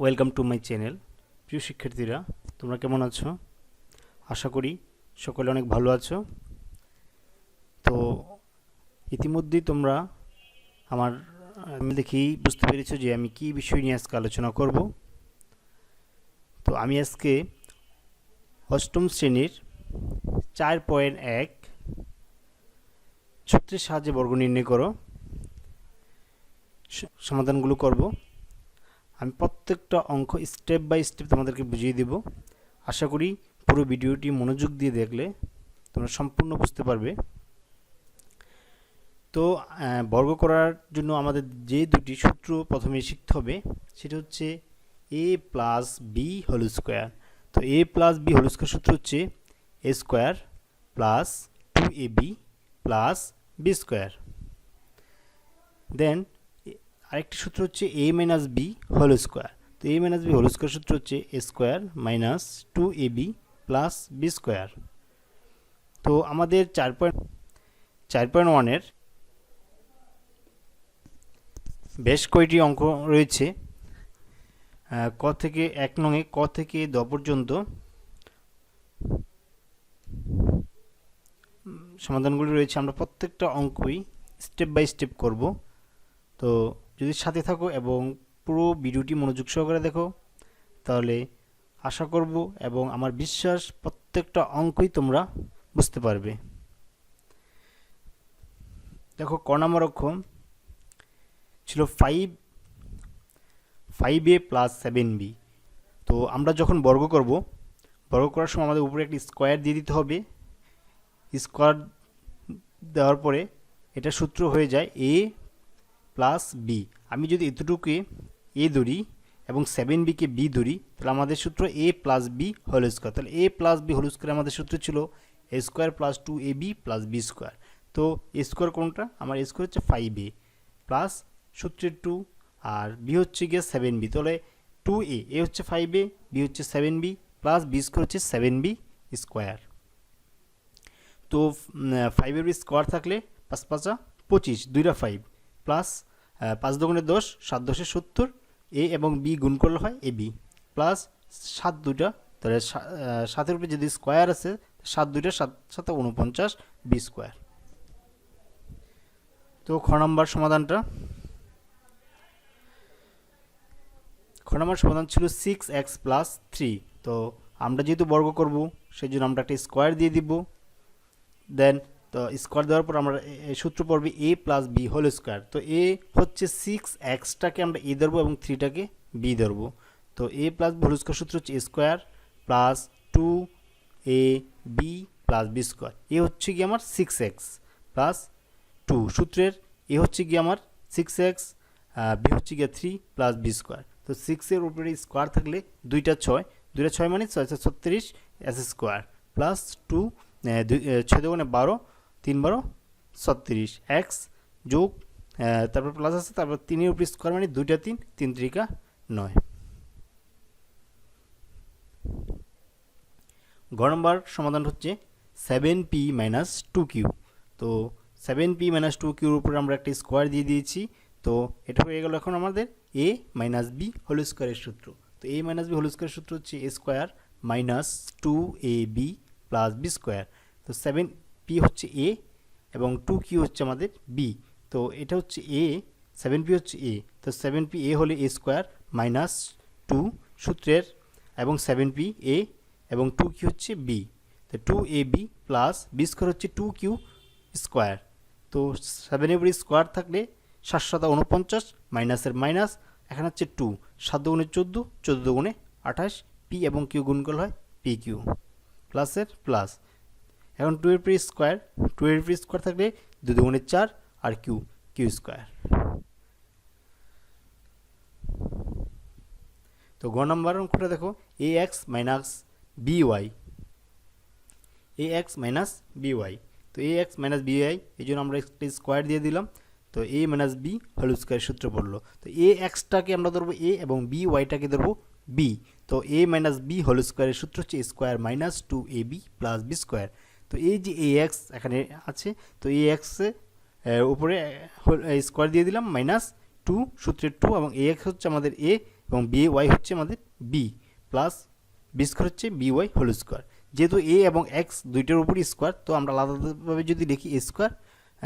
Welcome to my channel. প্রিয় শিক্ষার্থীরা, তোমরা কেমন আছো? আশা করি সকলে অনেক ভালো আছো। তো ইতিমধ্যেই তোমরা আমার আমি দেখেই বুঝতে পেরেছ যে আমি কী বিষয় নিয়ে আজকে আলোচনা করব। তো আমি আজকে অষ্টম শ্রেণির চার পয়েন্ট এক সূত্রের সাহায্যে বর্গ নির্ণয় করো। সমাধানগুলো করব। আমি প্রত্যেকটা অঙ্ক স্টেপ বাই স্টেপ তোমাদেরকে বুঝিয়ে দেব। আশা করি পুরো ভিডিওটি মনোযোগ দিয়ে দেখলে তোমরা সম্পূর্ণ বুঝতে পারবে। তো বর্গ করার জন্য আমাদের যে দুটি সূত্র প্রথমে শিখতে হবে, সেটা হচ্ছে A plus B whole square তো A plus B whole square সূত্র হচ্ছে A square plus two A B plus B square then আরেকটি সূত্র হচ্ছে A minus B whole square তো A minus B whole square সূত্র হচ্ছে A square minus two A B plus B square তো আমাদের চার পয়েন্ট চার পয়েন্ট ওয়ানের বেশ কয়টি অঙ্ক রয়েছে? ক থেকে এক নঙে ক থেকে দ পর্যন্ত সমাধানগুলি রয়েছে। আমরা প্রত্যেকটা অঙ্কই স্টেপ বাই স্টেপ করব। তো যদি সাথে থাকো এবং পুরো ভিডিওটি মনোযোগ সহকারে দেখো, তাহলে আশা করব এবং আমার বিশ্বাস প্রত্যেকটা অঙ্কই তোমরা বুঝতে পারবে। দেখো, ক নম্বর ছিল five five A plus seven B তো আমরা যখন বর্গ করব, বর্গ করার সময় আমাদের উপরে একটি স্কোয়ার দিয়ে দিতে হবে। স্কোয়ার দেওয়ার পরে এটা সূত্র হয়ে যায় এ প্লাস বি আমি যদি এতটুকুকে এ ধরি এবং সেভেন বিকে বি ধরি, তাহলে আমাদের সূত্র A plus B whole square তাহলে A plus B whole square আমাদের সূত্র ছিল A square plus two A B plus B square তো এ স্কোয়ার কোনটা? আমার এ স্কোয়ার হচ্ছে ফাইভ এ প্লাস সূত্রের টু আর বি হচ্ছে গিয়ে সেভেন বি তাহলে টু এ এ হচ্ছে ফাইভ এ বি হচ্ছে seven B plus B square হচ্ছে সেভেন বি স্কোয়ার তো ফাইভের বি স্কোয়ার থাকলে পাঁচ পাঁচা পঁচিশ, দুইটা ফাইভ প্লাস পাঁচ দোকানে দশ, সাত দশে সত্তর, এ এবং বি গুণ করলে হয় এ বি। প্লাস সাত দুইটা, তাহলে সাতের উপরে যদি স্কোয়ার আছে, সাত দুইটা, সাত সাথে উনপঞ্চাশ বি স্কোয়ার। তো খ নম্বর সমাধানটা। খ নম্বর সমাধান ছিল সিক্স এক্স প্লাস থ্রি তো আমরা যেহেতু বর্গ করব, সেই জন্য আমরা একটা স্কোয়ার দিয়ে দিব। দেন তো স্কোয়ার দেওয়ার পর আমরা সূত্র পড়বে A plus B whole square তো এ হচ্ছে সিক্স এক্সটাকে আমরা এ ধরবো এবং থ্রিটাকে বি ধরবো। তো এ প্লাস হোল স্কোয়ার সূত্র হচ্ছে square plus two A B plus B square A হচ্ছে কি আমার সিক্স এক্স প্লাস টু সূত্রের এ হচ্ছে কি আমার সিক্স এক্স বি হচ্ছে গিয়ে থ্রি প্লাস বি স্কোয়ার তো সিক্সের উপরে স্কোয়ার থাকলে দুইটা ছয়। দুইটা ছয় মানে ছয় ছত্রিশ এস স্কোয়ার প্লাস টু ছয় দোকানে বারো তিন বারো, ছত্রিশ এক্স যোগ তারপর প্লাস আছে, তারপর তিনের উপরে স্কোয়ার মানে দুইটা তিন তিন ত্রিকা নয়। ঘ নম্বর সমাধান হচ্ছে seven P minus two Q তো সেভেন পি মাইনাস টু কিউর উপরে আমরা একটা স্কোয়ার দিয়ে দিয়েছি। তো এটা হয়ে গেল এখন আমাদের এ মাইনাস বি হোল স্কোয়ারের সূত্র। তো এ মাইনাস বি হোল স্কোয়ারের সূত্র হচ্ছে A square minus two A B plus B square তো সেভেন পি হচ্ছে এ এবং টু কিউ হচ্ছে আমাদের বি তো এটা হচ্ছে এ সেভেন পি হচ্ছে এ তো সেভেন পি এ হলে এ স্কোয়ার মাইনাস টু সূত্রের এবং সেভেন পি এ এবং টু কিউ হচ্ছে বি তো two A B plus B square হচ্ছে টু কিউ স্কোয়ার তো সেভেন এর স্কোয়ার থাকলে সাত সাতা উনপঞ্চাশ মাইনাসের মাইনাস এখানে হচ্ছে টু সাত দুগুণে চোদ্দ চোদ্দ গুণে আঠাশ পি এবং কিউ গুণ করলে হয় পি কিউ প্লাসের প্লাস এখন টু এর পি স্কোয়ার টু এর পি স্কোয়ার থাকলে দু দুগুণে চার আর কিউ কিউ স্কোয়ার তো গ নম্বর অঙ্কটা দেখো A X minus B Y A X minus B Y তো A X minus B Y এই জন্য আমরা একটা স্কোয়ার দিয়ে দিলাম। তো A minus B whole square সূত্র পড়ল তো এ এক্সটাকে আমরা ধরবো এ এবং বি ওয়াইটাকে ধরবো বি তো এ মাইনাস বি হোল স্কোয়ারের সূত্র হচ্ছে square minus two A B plus B square তো এই যে এ এক্স এখানে আছে, তো এ এক্সে উপরে স্কোয়ার দিয়ে দিলাম মাইনাস টু সূত্রের টু এবং এ এক্স হচ্ছে আমাদের এ এবং বি ওয়াই হচ্ছে আমাদের বি প্লাস বি স্কোয়ার হচ্ছে বি ওয়াই হোল স্কোয়ার যেহেতু এ এবং এক্স দুইটার উপরই স্কোয়ার তো আমরা আলাদাভাবে যদি লিখি এ স্কোয়ার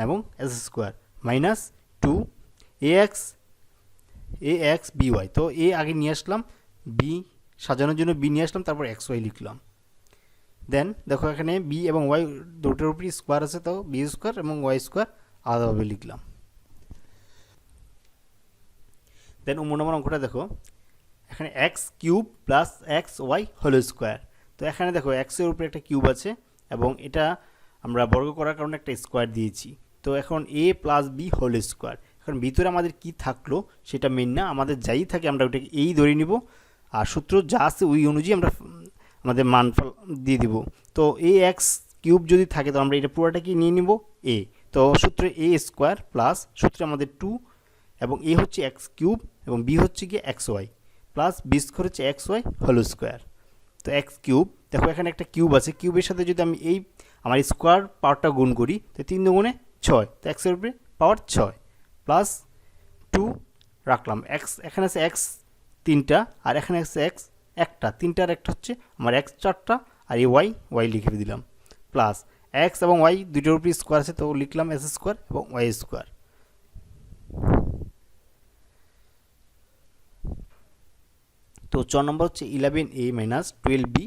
এবং S square minus two A X A X B Y তো এ আগে নিয়ে আসলাম বি সাজানোর জন্য বি নিয়ে আসলাম, তারপর এক্স ওয়াই লিখলাম। দেন দেখো এখানে বি এবং ওয়াই দুটোর উপরই স্কোয়ার আছে তো বি স্কোয়ার এবং ওয়াই স্কোয়ার আলাদাভাবে লিখলাম। দেন অন্য নম্বর অঙ্কটা দেখো। এখানে X cube plus X Y whole square তো এখানে দেখো এক্সের উপরে একটা কিউব আছে এবং এটা আমরা বর্গ করার কারণে একটা স্কোয়ার দিয়েছি। তো এখন A plus B whole square এখন ভিতরে আমাদের কি থাকল সেটা মেন না, আমাদের যাই থাকে আমরা ওটাকে এই ধরে নিব। আর সূত্র যা আছে ওই অনুযায়ী আমরা আমাদের মানফল দিয়ে দিব। তো এ এক্স কিউব যদি থাকে তো আমরা এটা পুরোটা কি নিয়ে নিব? এ তো সূত্রে এ স্কোয়ার প্লাস সূত্রে আমাদের টু এবং এ হচ্ছে এক্স কিউব এবং বি হচ্ছে কি X Y plus B square হচ্ছে এক্স ওয়াই হোল স্কোয়ার। তো এক্স কিউব, দেখো এখানে একটা কিউব আছে, কিউবের সাথে যদি আমি এই আমার স্কোয়ার পাওয়ারটা গুণ করি, তো তিন দুগুণে ছয়, তো এক্সের উপরে পাওয়ার ছয় প্লাস টু রাখলাম। এক্স এখানে আছে এক্স তিনটা, আর এখানে আছে এক্স একটা, তিনটার একটা হচ্ছে আমার এক্স চারটা আর এই ওয়াই ওয়াই লিখে দিলাম। প্লাস এক্স এবং ওয়াই দুটোর উপরে স্কোয়ার আছে, তো লিখলাম এস স্কোয়ার এবং ওয়াই স্কোয়ার তো চ নম্বর হচ্ছে eleven A minus twelve B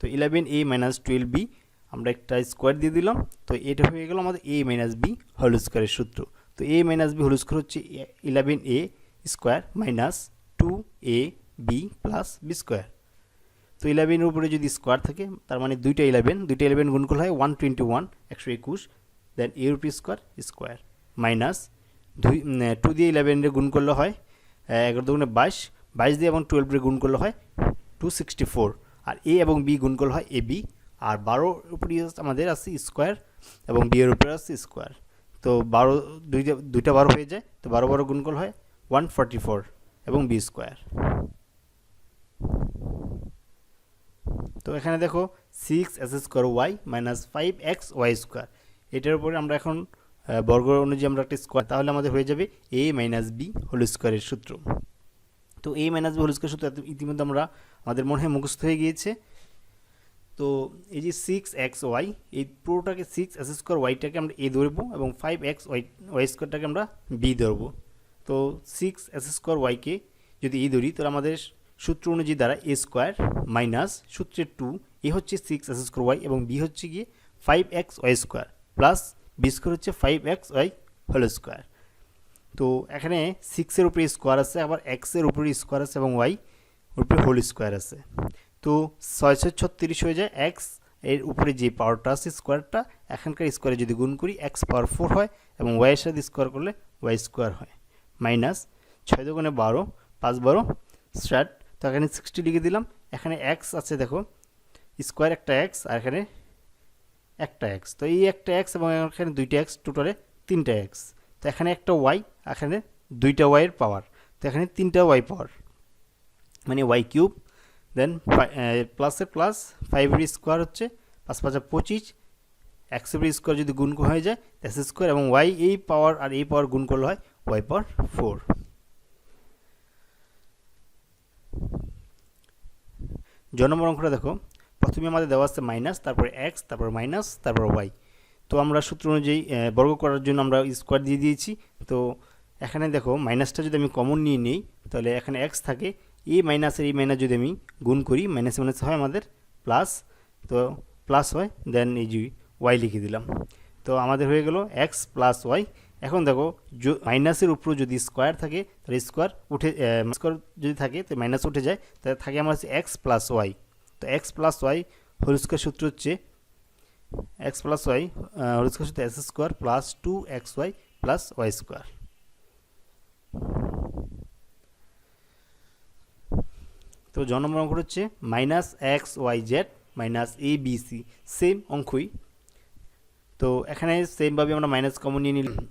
তো eleven A minus twelve B আমরা একটা স্কোয়ার দিয়ে দিলাম। তো এটা হয়ে গেল আমাদের এ মাইনাস বি হোল স্কোয়ারের সূত্র। তো A minus B whole square হচ্ছে eleven A square minus two A B plus B square তো ইলেভেনের উপরে যদি স্কোয়ার থাকে, তার মানে দুইটা ইলেভেন দুইটা ইলেভেন গুণ করলে হয় ওয়ান টোয়েন্টি ওয়ান একশো একুশ then A rupee square square minus দুই টু দিয়ে ইলেভেনের গুণ করলে হয় এগারো দুগুণে বাইশ বাইশ দিয়ে এবং টুয়েলভের গুণ করলে হয় টু সিক্সটি ফোর আর এ এবং বি গুণ করলে হয় এ বি আর বারোর উপরে আমাদের আছে স্কোয়ার এবং বি এর উপরে আছে স্কোয়ার তো বারো, দুইটা দুইটা বারো হয়ে যায়, তো বারো বারো গুণ করলে হয় ওয়ান ফর্টি ফোর এবং বি স্কোয়ার তো এখানে দেখো six S square Y minus five X Y square এটার উপরে আমরা এখন বর্গ অনুযায়ী আমরা একটা স্কোয়ার তাহলে আমাদের হয়ে যাবে এ মাইনাস বি হোল স্কোয়ারের সূত্র। তো A minus B whole square সূত্র ইতিমধ্যে আমরা, আমাদের মনে হয় মুখস্থ হয়ে গিয়েছে। তো এই যে সিক্স এক্স ওয়াই এই পুরোটাকে সিক্স এস স্কোয়ার ওয়াইটাকে আমরা এ ধরবো এবং ফাইভ এক্স ওয়াই ওয়াই স্কোয়ারটাকে আমরা বি ধরবো। তো সিক্স এস স্কোয়ার ওয়াইকে যদি এই ধরি, তাহলে আমাদের সূত্র অনুযায়ী দ্বারা এ স্কোয়ার মাইনাস সূত্রের টু এ হচ্ছে সিক্স এস স্কোয়ার ওয়াই এবং বি হচ্ছে গিয়ে five X Y square plus B square হচ্ছে five X Y whole square তো এখানে সিক্সের উপরে স্কোয়ার আছে, আবার এক্সের উপরে স্কোয়ার আছে এবং ওয়াই উপরে হোল স্কোয়ার আছে। তো ছয়শো ছত্রিশ হয়ে যায় এক্সের উপরে যে পাওয়ারটা আছে স্কোয়ারটা, এখানকার স্কোয়ারে যদি গুণ করি এক্স পাওয়ার ফোর হয় এবং ওয়াইয়ের সাথে স্কোয়ার করলে ওয়াই স্কোয়ার হয়। মাইনাস ছয় দোকানে বারো, পাঁচ বারো, ষাট তো এখানে সিক্সটি লিখে দিলাম। এখানে এক্স আছে দেখো স্কোয়ার একটা এক্স আর এখানে একটা এক্স তো এই একটা এক্স এবং এখানে দুইটা এক্স টোটালে তিনটা এক্স তো এখানে একটা ওয়াই এখানে দুইটা ওয়াইয়ের পাওয়ার তো এখানে তিনটা ওয়াই পাওয়ার মানে ওয়াই কিউব দেন প্লাসের প্লাস ফাইভের স্কোয়ার হচ্ছে পাঁচ পাঁচা পঁচিশ। এক্সের স্কোয়ার যদি গুণ হয়ে যায় এস স্কোয়ার এবং ওয়াই এই পাওয়ার আর এই পাওয়ার গুণ করলে হয় ওয়াই পাওয়ার ফোর জন্ম অঙ্কটা দেখো। প্রথমে আমাদের দেওয়া আছে মাইনাস তারপরে এক্স তারপর মাইনাস তারপর ওয়াই তো আমরা সূত্র অনুযায়ী বর্গ করার জন্য আমরা স্কোয়ার দিয়ে দিয়েছি। তো এখানে দেখো মাইনাসটা যদি আমি কমন নিয়ে নিই, তাহলে এখানে এক্স থাকে। এই মাইনাসের এই মাইনাস যদি আমি গুণ করি মাইনাস মাইনাস হয় আমাদের প্লাস তো প্লাস হয় দেন এই যে ওয়াই লিখে দিলাম। তো আমাদের হয়ে গেল এক্স প্লাস ওয়াই এখন দেখো মাইনাসের উপর যদি স্কোয়ার থাকে, তাহলে স্কোয়ার উঠে স্কোয়ার যদি থাকে তো মাইনাস উঠে যায়, তাহলে থাকে আমার হচ্ছে এক্স প্লাস ওয়াই তো X plus Y whole square সূত্র হচ্ছে X plus Y whole square সূত্র S square plus two X Y plus Y square তো নম্বর অঙ্ক হচ্ছে minus X Y Z minus A B C same অঙ্কই। তো এখানে সেমভাবে আমরা মাইনাস কমন নিয়ে নিলাম।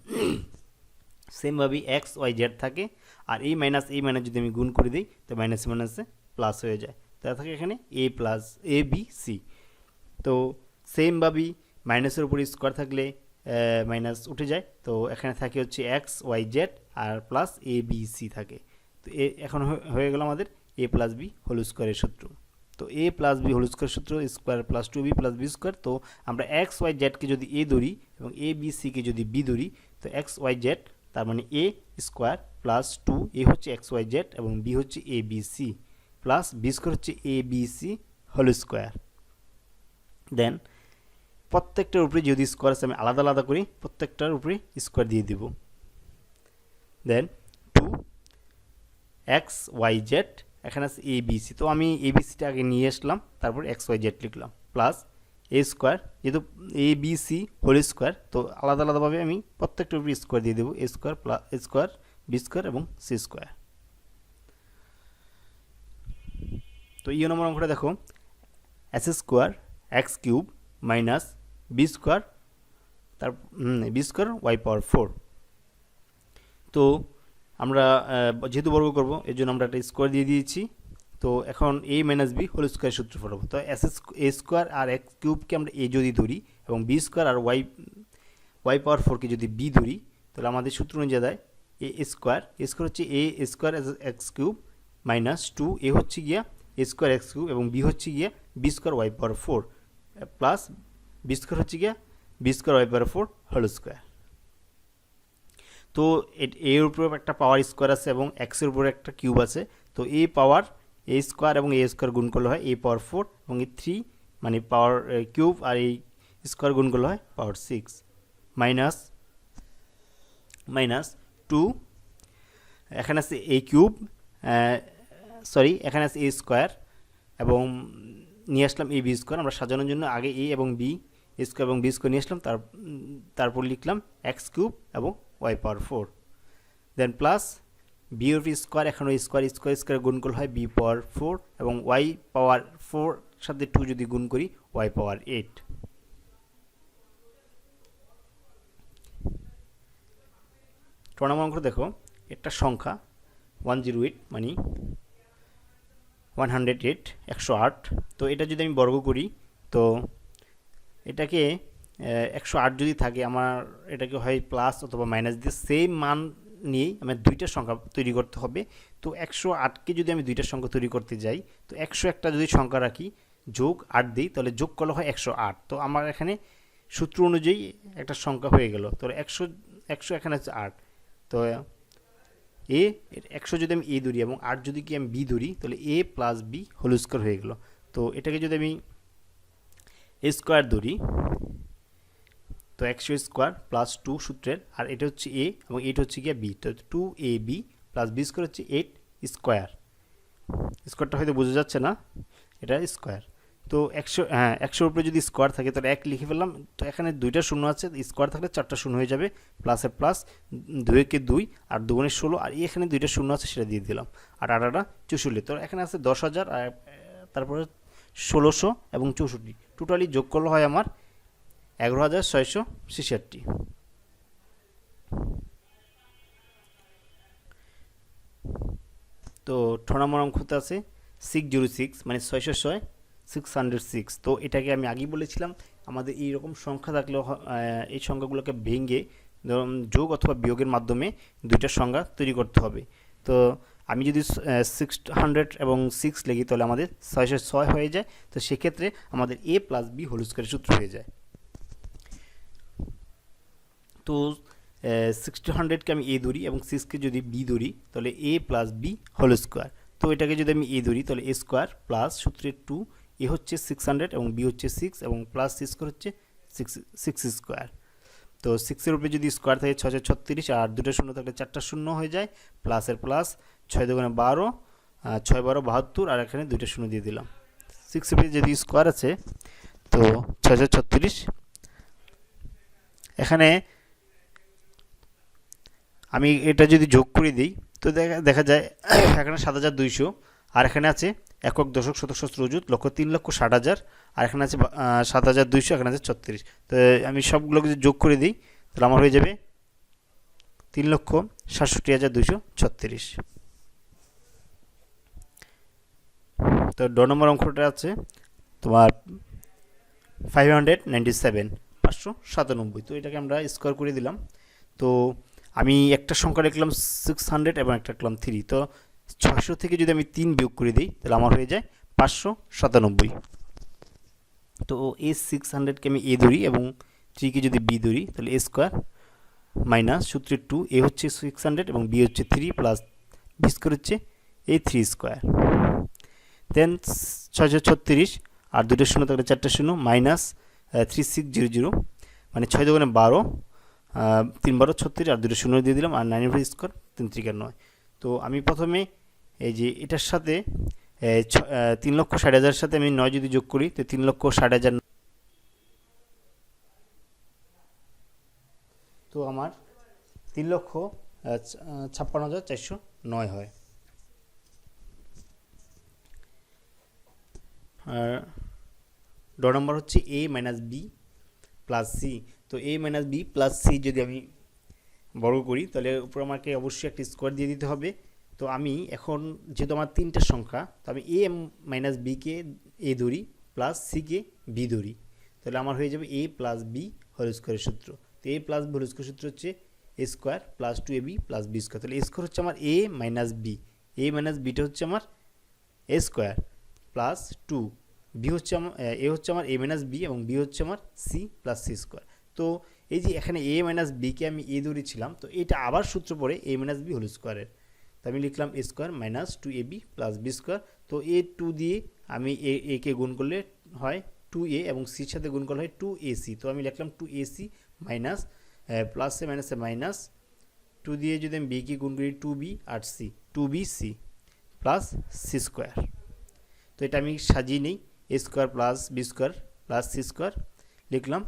সেমভাবে এক্স ওয়াই জেড থাকে। আর এই মাইনাস এই মাইনাস যদি আমি গুণ করে দিই, তো মাইনাস মাইনাসে প্লাস হয়ে যায়। তা থাকে এখানে A plus A B C তো সেমভাবেই মাইনাসের উপরে স্কোয়ার থাকলে মাইনাস উঠে যায়। তো এখানে থাকে হচ্ছে এক্স ওয়াই জেড আর প্লাস এ বি সি থাকে। তো এ, এখন হয়ে- গেল আমাদের এ প্লাস বি হোল স্কোয়ারের সূত্র। তো A plus B whole square সূত্র square plus two B plus B square তো আমরা এক্স ওয়াই জেডকে যদি এ ধরি এবং এ বি সিকে যদি বি ধরি, তো এক্স ওয়াই জেড তার মানে A square plus two A হচ্ছে এক্স ওয়াই জেড এবং বি হচ্ছে A B C plus B square হচ্ছে A B C whole square then প্রত্যেকটার উপরে যদি স্কোয়ার আছে, আমি আলাদা আলাদা করি প্রত্যেকটার উপরে স্কোয়ার দিয়ে দিব। Then two X Y Z এখানে আছে সি তো আমি এ বি সিটা আগে নিয়ে আসলাম, তারপর এক্স ওয়াই জেড লিখলাম প্লাস এ স্কোয়ার যেহেতু A B C whole square তো আলাদা আলাদাভাবে আমি প্রত্যেকটার উপরে স্কোয়ার দিয়ে দেবো A square plus square B square এবং সি স্কোয়ার তো ইউ নম্বর অঙ্কটা দেখো S square X cube minus B square তার B square Y power four তো আমরা যেহেতু বর্গ করব, এর জন্য আমরা একটা স্কোয়ার দিয়ে দিয়েছি। তো এখন A minus B whole square সূত্র ফলাবো তো এস এ স্কোয়ার আর এক্স কিউবকে আমরা এ যদি ধরি এবং বি স্কোয়ার আর ওয়াই ওয়াই পাওয়ার ফোরকে যদি বি ধরি, তাহলে আমাদের সূত্র অনুযায়ী দেয় এ স্কোয়ার এ স্কোয়ার হচ্ছে A square X cube minus two A হচ্ছে গিয়া এ স্কোয়ার এক্স কিউব এবং বি হচ্ছে গিয়া B square Y power four plus B square হচ্ছে গিয়া B square Y power four whole square তো এর উপরে একটা পাওয়ার স্কোয়ার আছে এবং এক্সের উপরে একটা কিউব আছে। তো এ পাওয়ার এ স্কোয়ার এবং এ স্কোয়ার গুণ করলে হয় এ পাওয়ার ফোর এবং এই থ্রি মানে পাওয়ার কিউব আর এই স্কোয়ার গুণ করলে হয় power six minus minus two এখানে আছে এ কিউব সরি এখানে আছে এ স্কোয়ার এবং নিয়ে আসলাম এ বি স্কোয়ার আমরা সাজানোর জন্য আগে এ এবং বি স্কোয়ার এবং বি স্কোয়ার নিয়ে আসলাম, তার, তারপর লিখলাম এক্স কিউব এবং Y power four then plus B ওর স্কোয়ার এখন ওই স্কোয়ার স্কোয়ার স্কোয়ার গুণ করলে হয় বি পাওয়ার ফোর এবং ওয়াই পাওয়ার ফোর সাথে টু যদি গুণ করি ওয়াই পাওয়ার এইট নম্বর অঙ্ক দেখো, একটা সংখ্যা ওয়ান জিরো এইট মানে ওয়ান হান্ড্রেড এইট একশো আট। তো এটা যদি আমি বর্গ করি, তো এটাকে একশো আট যদি থাকে, আমার এটাকে হয় প্লাস অথবা মাইনাস দিয়ে সেম মান নিয়েই আমার দুইটা সংখ্যা তৈরি করতে হবে। তো একশো আটকে যদি আমি দুইটা সংখ্যা তৈরি করতে যাই, তো একশো একটা যদি সংখ্যা রাখি, যোগ আট দিই, তাহলে যোগ করলে হয় একশো আট। তো আমার এখানে সূত্র অনুযায়ী একটা সংখ্যা হয়ে গেল। তো একশো একশো এখানে হচ্ছে আট। তো এ একশো যদি আমি এ ধরি এবং আট যদি কি আমি বি ধরি, তাহলে A plus B whole square হয়ে গেল। তো এটাকে যদি আমি এ স্কোয়ার ধরি তো একশো স্কোয়ার প্লাস টু সূত্রের, আর এটা হচ্ছে এ এবং এটা হচ্ছে গিয়ে বি তো two A B plus B square হচ্ছে এইট স্কোয়ার স্কোয়ারটা হয়তো বোঝা যাচ্ছে না, এটা স্কোয়ার তো একশো হ্যাঁ একশোর উপরে যদি স্কোয়ার থাকে, তাহলে এক লিখে ফেললাম, তো এখানে দুইটা শূন্য আছে স্কোয়ার থাকলে চারটা শূন্য হয়ে যাবে প্লাসের প্লাস দুইকে দুই আর দুগুণের ষোলো, আর এখানে দুইটা শূন্য আছে, সেটা দিয়ে দিলাম। আর আটাটা চৌষট্টি, তো এখানে আছে দশ হাজার, আর, তারপরে ষোলোশো এবং চৌষট্টি। টোটালি যোগ করলে হয় আমার এগারো হাজার ছয়শো ছেষট্টি তো ছ নম্বর আছে সিক্স জিরো সিক্স মানে ছয়শো ছয় সিক্স হান্ড্রেড সিক্স তো এটাকে আমি আগেই বলেছিলাম আমাদের এই রকম সংখ্যা থাকলে হ- আহ, এই সংখ্যাগুলোকে ভেঙে ধরুন যোগ অথবা বিয়োগের মাধ্যমে দুইটা সংখ্যা তৈরি করতে হবে। তো আমি যদি সিক্স হান্ড্রেড এবং সিক্স লিখি তাহলে আমাদের ছয়শো ছয় হয়ে যায়। তো সেক্ষেত্রে আমাদের এ প্লাস বি হোল সূত্র হয়ে যায়। তো সিক্সটি হান্ড্রেডকে আমি এ ধরি এবং সিক্সকে যদি বি ধরি, তাহলে A plus B whole square তো এটাকে যদি আমি এ ধরি, তাহলে এ স্কোয়ার প্লাস সূত্রের টু এ হচ্ছে সিক্স হান্ড্রেড এবং বি হচ্ছে সিক্স এবং প্লাস সি স্কোয়ার হচ্ছে সিক্স সিক্স স্কোয়ার তো সিক্সের উপরে যদি স্কোয়ার থাকে ছশো ছত্রিশ আর দুটো শূন্য থাকলে চারটা শূন্য হয়ে যায় প্লাসের প্লাস ছয় দোকানে বারো ছয় বারো বাহাত্তর আর এখানে দুইটা শূন্য দিয়ে দিলাম। সিক্সের উপরে যদি স্কোয়ার আছে, তো ছয়শো ছত্রিশ, এখানে আমি এটা যদি যোগ করে দিই, তো দেখা দেখা যায় এখানে সাত হাজার দুইশো, আর এখানে আছে একক দশক শতক অযুত লক্ষ তিন লক্ষ ষাট হাজার, আর এখানে আছে সাত হাজার দুইশো, এখানে আছে ছত্রিশ। তো আমি সবগুলোকে যদি যোগ করে দিই, তাহলে আমার হয়ে যাবে তিন লক্ষ সাতষট্টি হাজার দুইশো ছত্রিশ। তো ড নম্বর অঙ্কটা আছে তোমার ফাইভ হান্ড্রেড নাইনটি সেভেন পাঁচশো সাতানব্বই। তো এটাকে আমরা স্কোয়ার করে দিলাম। তো আমি একটা সংখ্যা লিখলাম সিক্স হান্ড্রেড এবং একটা লিখলাম থ্রি তো ছয়শো থেকে যদি আমি তিন বিয়োগ করে দিই, তাহলে আমার হয়ে যায় পাঁচশো সাতানব্বই। তো এ সিক্স হান্ড্রেডকে আমি এ ধরি এবং থ্রিকে যদি বি ধরি, তাহলে এ স্কোয়ার মাইনাস সূত্রে টু এ হচ্ছে সিক্স হান্ড্রেড এবং বি হচ্ছে থ্রি প্লাস বি স্কোয়ার হচ্ছে এ থ্রি স্কোয়ার দেন ছয়শো ছত্রিশ আর দুটো শূন্য থাকলে চারটে শূন্য minus three six zero zero মানে ছয় দোকানে বারো তিন বারো ছত্রিশ আর দুটো শূন্য দিয়ে দিলাম, আর নাইন ফোর স্কোয়ার তিন ত্রিকার নয়। তো আমি প্রথমে এই যে এটার সাথে তিন লক্ষ ষাট হাজারের সাথে আমি নয় যদি যোগ করি, তো তিন লক্ষ ষাট হাজার তো আমার তিন লক্ষ ছাপ্পান্ন হাজার চারশো নয় হয়। আর ড নম্বর হচ্ছে A minus B plus C তো A minus B plus C যদি আমি বর্গ করি, তাহলে উপর আমাকে অবশ্যই একটা স্কোয়ার দিয়ে দিতে হবে। তো আমি এখন যেহেতু আমার তিনটা সংখ্যা, তো আমি এ মাইনাস বিকে এ ধরি প্লাস সিকে বি ধরি। তাহলে আমার হয়ে যাবে এ প্লাস বি হোল স্কোয়ারের সূত্র। তো A plus B whole square সূত্র হচ্ছে A square plus two A B plus B square তাহলে এ স্কোয়ার হচ্ছে আমার A minus B A minus beta হচ্ছে আমার A square plus two B হচ্ছে আমার এ হচ্ছে আমার এ মাইনাস বি এবং বি হচ্ছে আমার সি প্লাস সি স্কোয়ার তো এই যে এখানে এ মাইনাস বিকে আমি এ ধরেছিলাম, তো এটা আবার সূত্র পড়ে এ মাইনাস বি হোল স্কোয়ারের তো আমি লিখলাম A square minus two A B plus B square তো এ টু দিয়ে আমি এ একে গুণ করলে হয় টু এ এবং সির সাথে গুণ করলে হয় টু এ সি তো আমি লিখলাম টু এ সি মাইনাস প্লাসে মাইনাসে মাইনাস টু দিয়ে যদি আমি বিকে গুণ করি টু বি আর C two B C plus C square তো এটা আমি সাজিয়ে নিই A square plus B square plus C square লিখলাম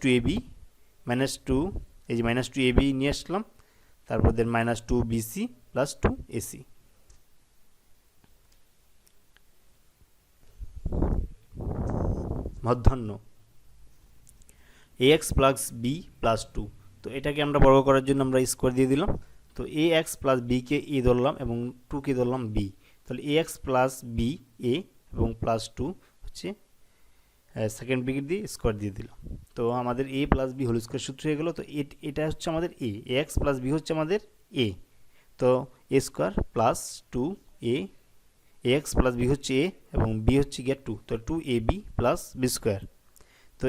two A B minus two এই যে মাইনাস টু এ বি নিয়ে আসলাম, তারপর then minus two BC plus two AC মধ্যাহ্ন। A X plus B plus two তো এটাকে আমরা বর্গ করার জন্য আমরা স্কোয়ার দিয়ে দিলাম। তো এ এক্স প্লাস বিকে এ ধরলাম এবং টুকে ধরলাম বি তাহলে A X plus B A এবং প্লাস টু হচ্ছে সেকেন্ড ব্রিগেড দিয়ে স্কোয়ার দিয়ে দিলাম তো আমাদের A plus B whole square সূত্র হয়ে গেলো। তো এটা হচ্ছে আমাদের এ এক্স প্লাস বি হচ্ছে আমাদের এ তো A square plus two A X plus B হচ্ছে এ এবং বি হচ্ছে গিয়ে টু তো two A B plus B square তো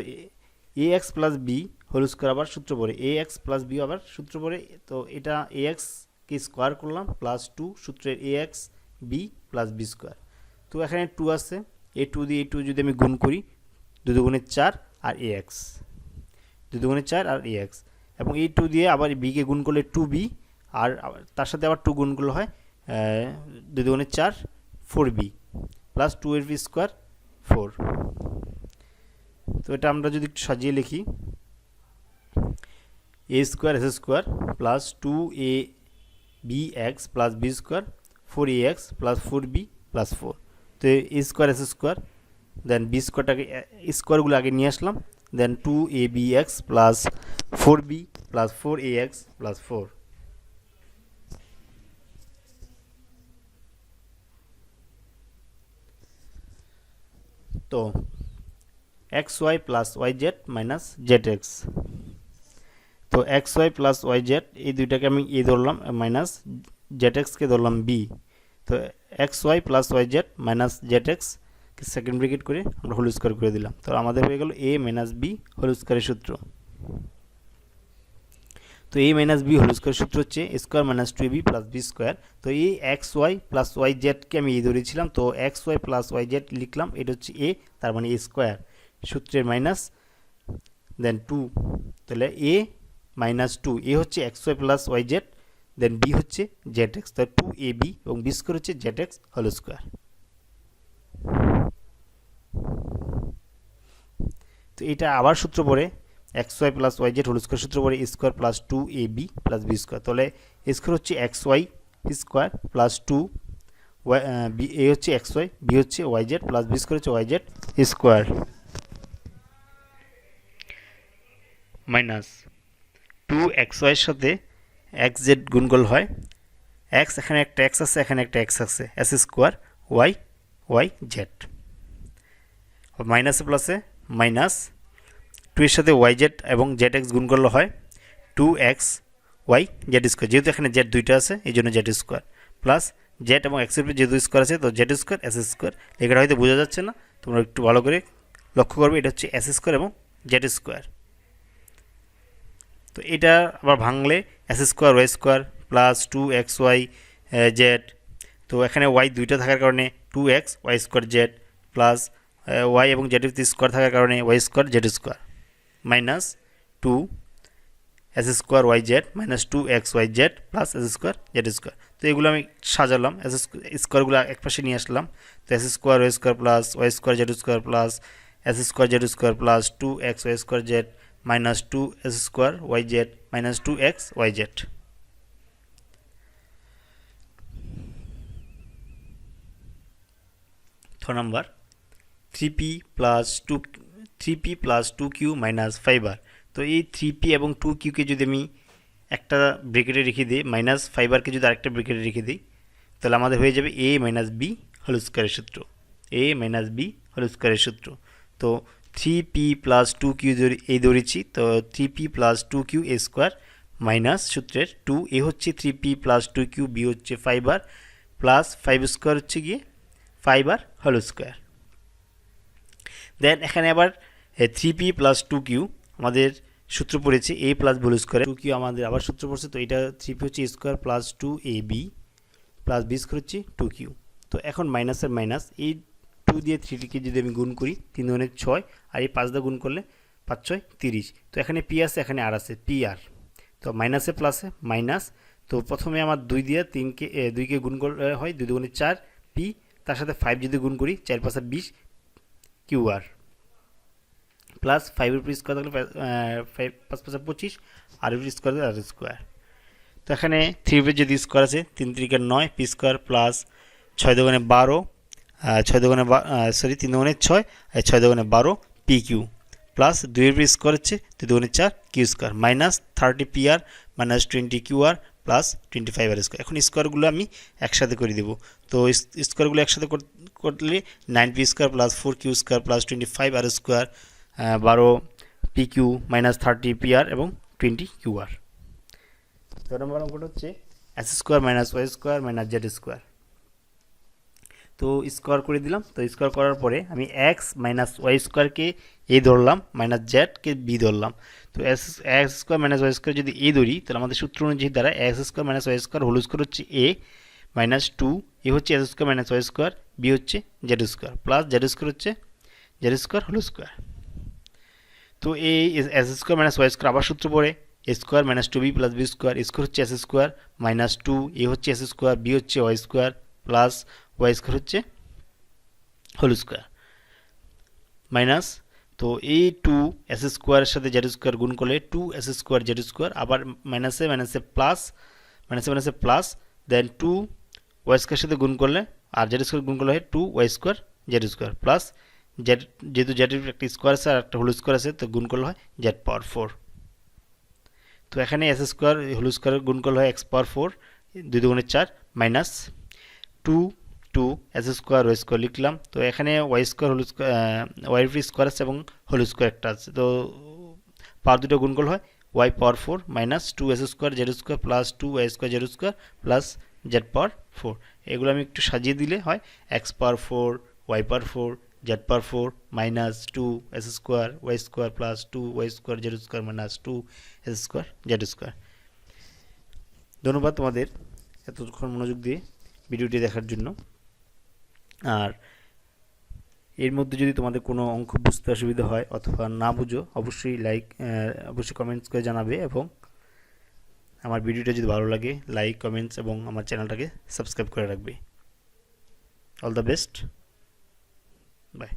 A X plus B whole square আবার সূত্র পড়ে। এ এক্স প্লাস বি আবার সূত্র পড়ে। তো এটা এ এক্সকে স্কোয়ার করলাম প্লাস টু সূত্রের A X B plus B square তো এখানে টু আছে। এ টু দিয়ে এ টু যদি আমি গুণ করি দু দুগুণে চার আর এ এক্স। দু দুগুণে চার আর এ এক্স। এবং এই টু দিয়ে আবার বিকে গুণ করলে টু বি আর তার সাথে আবার টু গুণ করলে হয় আহ, দু দুগুণে চার ফোর বি প্লাস টু এর বি স্কোয়ার ফোর। তো এটা আমরা যদি একটু সাজিয়ে লিখি A square S square plus two A B X plus B square four A X plus four B plus four. তো A square S square then B স্কোয়ারটাকে স্কোয়ারগুলো আগে নিয়ে আসলাম। Then two A B X plus four B plus four A X plus four তো X Y plus Y Z minus Z X তো X Y plus Y Z এই দুইটাকে আমি এ ধরলাম minus Z এক্সকে ধরলাম বি তো X Y plus Y Z minus Z X second bracket করে আমরা হোল স্কোয়ার করে দিলাম। তো আমাদের হয়ে গেল এ মাইনাস বি হোল স্কোয়ারের সূত্র। তো A minus B whole square সূত্র হচ্ছে square minus two B plus B square তো এই এক্স ওয়াই প্লাস ওয়াই জেডকে আমি এ ধরেছিলাম তো X Y plus Y Z লিখলাম, এটা হচ্ছে এ তার মানে এ স্কোয়ার সূত্রের মাইনাস দেন টু তাহলে এ মাইনাস টু এ হচ্ছে X Y plus Y Z then B হচ্ছে জেড এক্স তাহলে টু এ বি এবং বি স্কোয়ার হচ্ছে জেড এক্স হোল স্কোয়ার এটা আবার সূত্র পড়ে X Y plus Y Z whole square সূত্র পড়ে square plus two A B plus B square তাহলে স্কোয়ার হচ্ছে X Y square plus two Y B A হচ্ছে এক্স ওয়াই বি হচ্ছে Y Z plus B square হচ্ছে Y Z square minus two X ওয়াইয়ের সাথে x Z গুণগল হয়। X এখানে একটা এক্স আছে, এখানে একটা এক্স আছে। S square Y Y Z মাইনাসে প্লাসে মাইনাস টু এর সাথে ওয়াই জেড এবং জেড এক্স গুণ করলে হয় two X Y Z square যেহেতু এখানে জেড দুইটা আছে, এই জন্য জেড স্কোয়ার প্লাস জেড এবং এক্সের যেহেতু স্কোয়ার আছে, তো জেড স্কোয়ার এস স্কোয়ার এখানে হয়তো বোঝা যাচ্ছে না, তোমরা একটু ভালো করে লক্ষ্য করবে, এটা হচ্ছে এস স্কোয়ার এবং জেড স্কোয়ার তো এটা আবার ভাঙলে x square y square plus two x y z তো এখানে ওয়াই দুইটা থাকার কারণে two x y square z plus y এবং জেড স্কোয়ার থাকার কারণে y square z square minus two x square y z minus two x y z plus x square z square তো এগুলো আমি সাজালাম এস স্কোয়ারগুলো এক পাশে নিয়ে আসলাম। তো x square y square plus y square z square plus x square z square plus two x y square z minus two x square y z minus two x y z ছ number three p plus two three p plus two q minus five r তো এই three p এবং two কিউকে যদি আমি একটা ব্রেকেটে রেখে দিই মাইনাস ফাইবারকে যদি আরেকটা ব্রেকেটে রেখে দিই, তাহলে আমাদের হয়ে যাবে এ মাইনাস বি হোল স্কোয়ারের সূত্র। এ মাইনাস বি হোল স্কোয়ারের সূত্র। তো three p plus two q এই ধরেছি, তো three p plus two q a square minus সূত্রের টু এ হচ্ছে three p plus two q b হচ্ছে five r plus five square হচ্ছে গিয়ে five r whole square then এখানে আবার three p plus two q আমাদের সূত্র পড়েছে এ প্লাস ভুল স্কোয়ার টু কিউ আমাদের আবার সূত্র পড়ছে, তো এটা থ্রি পি হচ্ছে square plus two a b plus b square হচ্ছে টু কিউ তো এখন মাইনাসের মাইনাস এই টু দিয়ে থ্রিটিকে যদি আমি গুণ করি, তিন ধরনের ছয়, আর এই পাঁচ দিয়ে গুণ করলে পাঁচ ছয় তিরিশ। তো এখানে পি আছে, এখানে আর আছে পি আর তো মাইনাসে প্লাসে মাইনাস তো প্রথমে আমার দুই দিয়ে তিনকে দুইকে গুণ হয়, দুই দুগুণে চার পি তার সাথে ফাইভ যদি গুণ করি, চার পাঁচে বিশ কিউ আর প্লাস ফাইভের উপর স্কোয়ার থাকলে ফাইভ পাঁচ পাঁচে পঁচিশ, আর উপর স্কোয়ার আর স্কোয়ার তো এখানে থ্রি উপরে যদি স্কোয়ার আছে তিন তিরিকে নয় পি স্কোয়ার প্লাস ছয় দোকানে বারো ছয় দোকানে সরি তিন দোকানে ছয়, আর ছয় দোকানে বারো পি কিউ প্লাস দুইয়ের উপর স্কোয়ার হচ্ছে, দুই দোকানে চার q square minus thirty p r minus twenty q r plus twenty five r square এখন স্কোয়ারগুলো আমি একসাথে করে দেবো। তো স্কোয়ারগুলো একসাথে করলে nine p square plus four q square plus twenty five r square বারো p q minus thirty p r এবং টোয়েন্টি কিউ আর ছয় নম্বর অঙ্কটা হচ্ছে x square minus y square minus z square তো স্কোয়ার করে দিলাম তো স্কোয়ার করার পরে আমি এক্স মাইনাস ওয়াই স্কোয়ারকে এ ধরলাম মাইনাস জেডকে বি ধরলাম। তো x x square minus y square যদি এ ধরি তাহলে আমাদের সূত্র অনুযায়ী দ্বারা x square minus y square whole square হচ্ছে এ মাইনাস টু এ হচ্ছে x square minus y square b হচ্ছে z square plus z square হচ্ছে জেড স্কোয়ার হোল স্কোয়ার তো এই x square minus y square আবার সূত্র পড়ে। A square minus two b plus b square square হচ্ছে x square minus two a হচ্ছে S square b হচ্ছে y square plus y square হচ্ছে whole square minus তো এই টু এস স্কোয়ারের সাথে জেড স্কোয়ার গুণ করলে two x square z square আবার মাইনাসে মাইনাসে প্লাস মাইনাসে মাইনাসে plus then two y square সাথে গুণ করলে, আর জেড স্কোয়ার গুণ করলে হয় two y square z square plus z, যেহেতু জেডের একটা স্কোয়ার আছে আর একটা হোল স্কোয়ার আছে, তো গুণ করলে হয় জেড পাওয়ার ফোর তো এখানে এস স্কোয়ার হোল স্কোয়ার গুণ করলে হয় এক্স পাওয়ার ফোর দুই দুগুণের চার minus two two x square y square লিখলাম। তো এখানে y square whole square y square আছে এবং হোল স্কোয়ার একটা আছে। তো পাওয়ার দুটো গুণ করলে হয় y power four minus two x square z square plus two y square z square plus z power four এগুলো আমি একটু সাজিয়ে দিলে হয় x power four y power four z power four minus two x square y square plus two y square z square minus two x square z square ধন্যবাদ তোমাদের এতক্ষণ মনোযোগ দিয়ে ভিডিওটি দেখার জন্য। আর এর মধ্যে যদি তোমাদের কোনো অঙ্ক বুঝতে অসুবিধা হয় অথবা না বুঝো, অবশ্যই লাইক অবশ্যই কমেন্টস করে জানাবে এবং আমার ভিডিওটা যদি ভালো লাগে লাইক কমেন্টস এবং আমার চ্যানেলটাকে সাবস্ক্রাইব করে রাখবে। All the best by